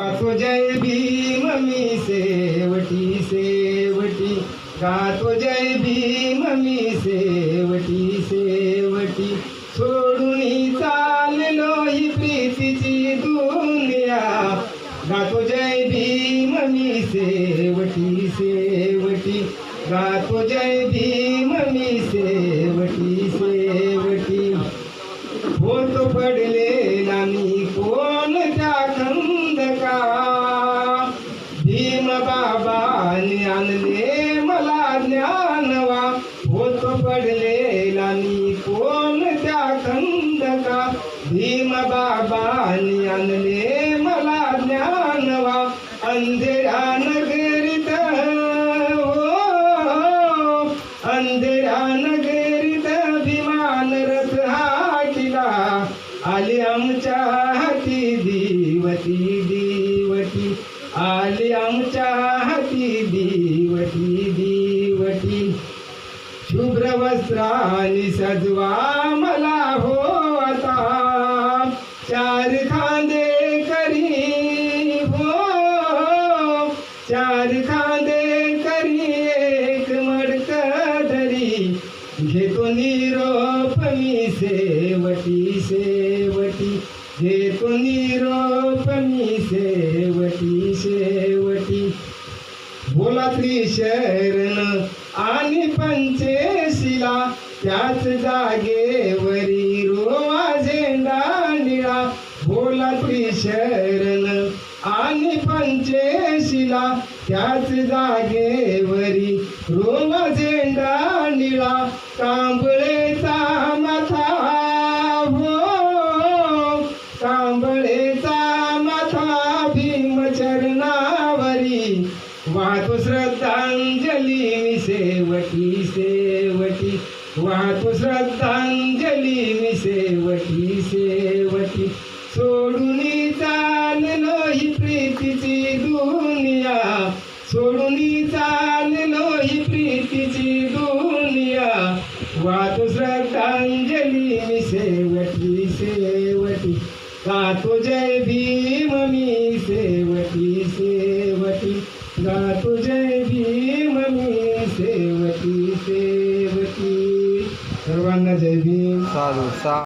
गातो जय भीम मी सेवटी सेवटी गातो जय भीम मी सेवटी सेवटी सोडून चाललो ही प्रीतीची दुनिया. गातो जय भीम मी सेवटी सेवटी गातो जय भीम मी सेवटी सेवटी होत पडले मी कोण त्या खंदका भीम बाबाने आणले मला ज्ञानवा होत पडलेला मी कोण त्या खंदका? भीम बाबानी आणले मला ज्ञानवा अंधेरा नगरीत हो अंधेरा नगरीत विमान रथ हाकिला आली आमच्या हाती दिवती दिवटी आली आमच्या हाती दिवटी दिवटी शुभ्र वस्त्राने सजवा मला हो आता. चार खांदे करी हो. चार खांदे करी एक मडक धरी. घेतो निरोप मी सेवटी सेवटी घेतो निरोप मी सेवटी सेवटी बोला त्रिशर पंचेशिला त्याच जागेवरी रोम झेंडा निळा कांबळेचा माथा हो. कांबळेचा माथा भीम चरणावरी वाहतो श्रद्धांजली मी सेवटी सेवटी वाहतो श्रद्धांजली मी सेवटी सेवटी प्रीतीची दुनिया. सोडून चाललो ही प्रीतीची दुनिया. वाहतो श्रद्धांजली मी शेवटी शेवटी गातो जय भीम मी शेवटी शेवटी गातो जय भीम मी शेवटी शेवटी सर्वांना जय भीम. साधू सा